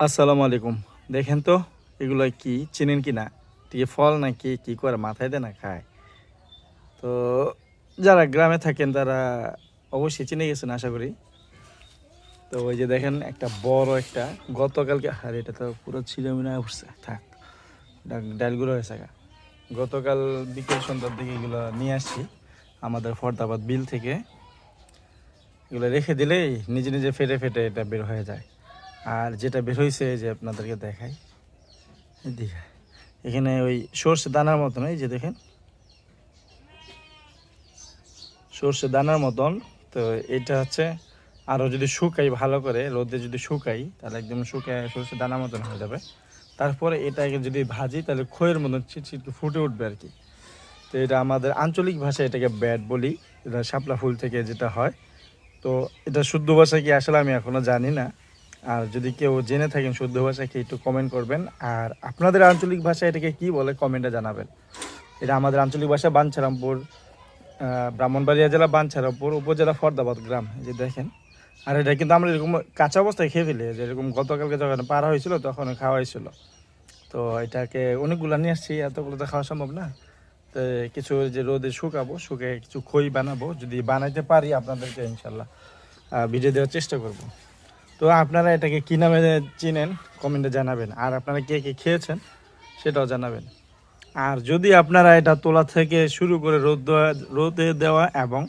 আসসালামু আলাইকুম। দেখেন তো, এগুলো কি, চেনেন কি না? টিকে ফল নাকি কি করে মাথায় দেয় না খায়? তো যারা গ্রামে থাকেন, তারা অবশ্যই চিনে গেছেন, আশা করি। তো ওই যে দেখেন, একটা বড় একটা, গতকালকে, আর এটা তো পুরো ছিল মিনা উঠছে থাক ডালগুলো হয়েছে। গতকাল বিকেল সন্ধ্যার দিকে এগুলো নিয়ে আসছি, আমাদের ফরদাবাদ বিল থেকে। এগুলো রেখে দিলেই নিজে নিজে ফেটে ফেটে এটা বের হয়ে যায়। আর যেটা বের হয়েছে যে আপনাদেরকে দেখাই এদিকে এখানে ওই সর্ষে দানার মতন, এই যে দেখেন। সর্ষে দানার মতন, তো এটা হচ্ছে আরও যদি শুকাই ভালো করে, রোদে যদি শুকাই, তাহলে একদম শুকায় সর্ষে দানার মতন হয়ে যাবে। তারপরে এটাকে যদি ভাজি, তাহলে খয়ের মতন ছিটছিট ফুটে উঠবে আর কি। তো এটা আমাদের আঞ্চলিক ভাষায় এটাকে ব্যাট বলি, এটা শাপলা ফুল থেকে যেটা হয়। তো এটা শুদ্ধ ভাষা কি আসলে আমি এখনও জানি না। আর যদি কেউ জেনে থাকেন শুদ্ধ ভাষা কি একটু কমেন্ট করবেন। আর আপনাদের আঞ্চলিক ভাষা এটাকে কি বলে কমেন্টে জানাবেন। এটা আমাদের আঞ্চলিক ভাষা বাঞ্ছারামপুর ব্রাহ্মণবাড়িয়া জেলা বাঞ্ছারামপুর, উপজেলা ফরদাবাদ গ্রাম যে দেখেন। আর এটা কিন্তু আমরা এরকম কাঁচা অবস্থায় খেয়ে ফেলি যেরকম গতকালকে যখন পারা হয়েছিল তখন খাওয়া হয়েছিল। তো এটাকে অনেকগুলো নিয়ে আসছি, এতগুলো তো খাওয়া সম্ভব না। তো কিছু যে রোদে শুকাবো, শুকে কিছু খই বানাবো, যদি বানাইতে পারি আপনাদেরকে ইনশাল্লাহ ভিডিও দেওয়ার চেষ্টা করব। তো আপনারা এটাকে কী নামে চিনেন? কমেন্টে জানাবেন। আর আপনারা কে কে খেয়েছেন সেটাও জানাবেন। আর যদি আপনারা এটা তোলা থেকে শুরু করে রোদ দেওয়া, রোদে দেওয়া এবং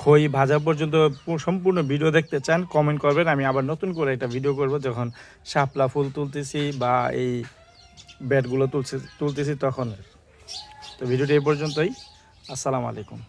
খই ভাজা পর্যন্ত সম্পূর্ণ ভিডিও দেখতে চান কমেন্ট করবেন। আমি আবার নতুন করে একটা ভিডিও করব। যখন শাপলা ফুল তুলতেছি বা এই ব্যাটগুলো তুলছি, তুলতেছি তখন। তো ভিডিওটি এই পর্যন্তই। আসসালামু আলাইকুম।